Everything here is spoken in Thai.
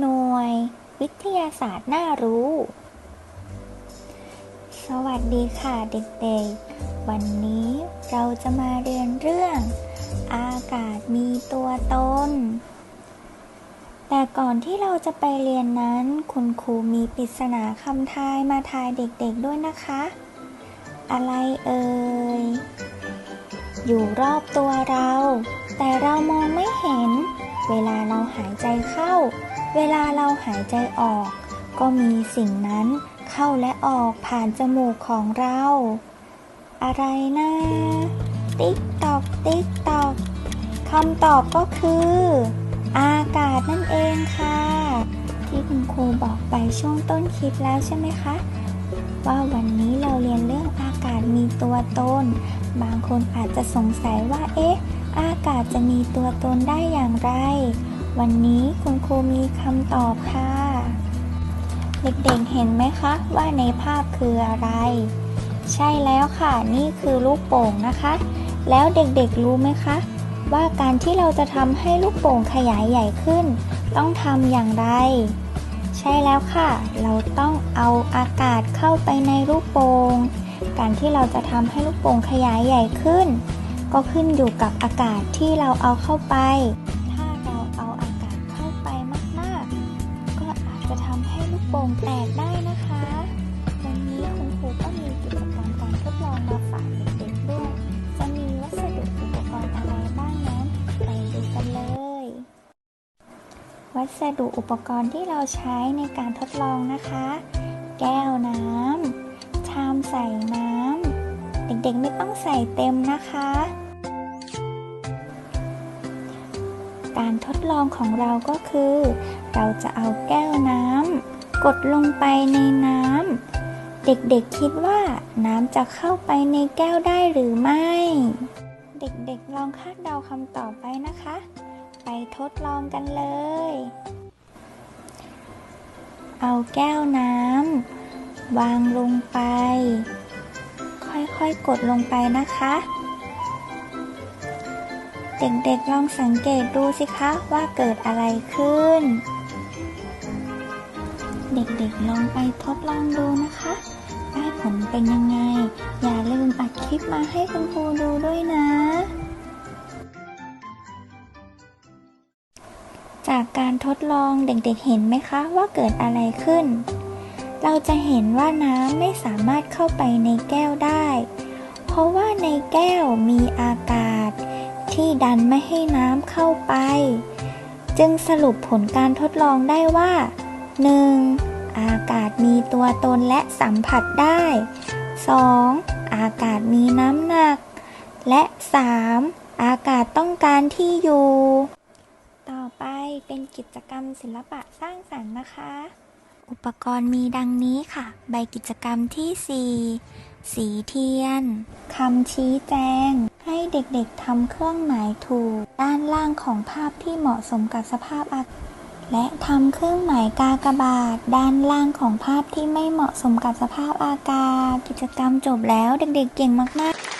หน่วย วิทยาศาสตร์น่ารู้ สวัสดีค่ะเด็กๆ วันนี้เราจะมาเรียนเรื่อง อากาศมีตัวตน แต่ก่อนที่เราจะไปเรียนนั้น คุณครูมีปริศนาคำทายมาทายเด็กๆด้วยนะคะ อะไรเอ่ย อยู่รอบตัวเรา แต่เรามองไม่เห็น เวลาเราหายใจเข้า เวลาเราหายใจออก ก็มีสิ่งนั้นเข้าและออกผ่านจมูกของเรา อะไรนะ ติ๊กตอก ติ๊กตอกคำตอบก็คือ อากาศนั่นเองค่ะ ที่คุณครูบอกไปช่วงต้นคลิปแล้วใช่ไหมคะว่าวันนี้เราเรียนเรื่องอากาศมีตัวตน บางคนอาจจะสงสัยว่า เอ๊ะ อากาศจะมีตัวตนได้อย่างไร วันนี้คุณครูมีคำตอบค่ะ เด็กๆเห็นไหมคะว่าในภาพคืออะไร ใช่แล้วค่ะนี่คือลูกโป่งนะคะ แล้วเด็กๆรู้ไหมคะ ว่าการที่เราจะทำให้ลูกโป่งขยายใหญ่ขึ้น ต้องทำอย่างไร ใช่แล้วค่ะ เราต้องเอาอากาศเข้าไปในลูกโป่งการที่เราจะทำให้ลูกโป่งขยายใหญ่ขึ้น ก็ขึ้นอยู่กับอากาศที่เราเอาเข้าไป ถ้าเราเอาอากาศเข้าไปมากๆ ก็อาจจะทำให้ลูกโป่งแตกได้นะคะ วันนี้คุณครูก็มีกิจกรรมการทดลองมาฝากเด็กๆด้วย จะมีวัสดุอุปกรณ์อะไรบ้างนั้นไปดูกันเลย วัสดุอุปกรณ์ที่เราใช้ในการทดลองนะคะ แก้วน้ำชามใส่น้ำเด็กๆไม่ต้องใส่เต็มนะคะ การทดลองของเราก็คือ เราจะเอาแก้วน้ำกดลงไปในน้ำเด็กๆคิดว่าน้ำจะเข้าไปในแก้วได้หรือไม่ เด็กๆลองคาดเดาคำตอบไปนะคะ ไปทดลองกันเลย เอาแก้วน้ำวางลงไป ค่อยๆกดลงไปนะคะ เด็กๆลองสังเกตดูสิคะว่าเกิดอะไรขึ้น เด็กๆลองไปทดลองดูนะคะได้ผลเป็นยังไง อย่าลืมอัดคลิปมาให้คุณครูดูด้วยนะ จากการทดลองเด็กๆเห็นไหมคะว่าเกิดอะไรขึ้น เราจะเห็นว่าน้ำไม่สามารถเข้าไปในแก้วได้ เพราะว่าในแก้วมีอากาศ ที่ดันไม่ให้น้ำเข้าไป จึงสรุปผลการทดลองได้ว่า 1. อากาศมีตัวตนและสัมผัสได้ 2. อากาศมีน้ำหนัก และ 3. อากาศต้องการที่อยู่ ต่อไปเป็นกิจกรรมศิลปะสร้างสรรค์นะคะ อุปกรณ์มีดังนี้ค่ะ ใบกิจกรรมที่ 4 สีเทียนคำชี้แจง ให้เด็กๆทำเครื่องหมายถูก ด้านล่างของภาพที่เหมาะสมกับสภาพอากาศและทำเครื่องหมายกากบาท ด้านล่างของภาพที่ไม่เหมาะสมกับสภาพอากาศ กิจกรรมจบแล้วเด็กๆเก่งมากๆ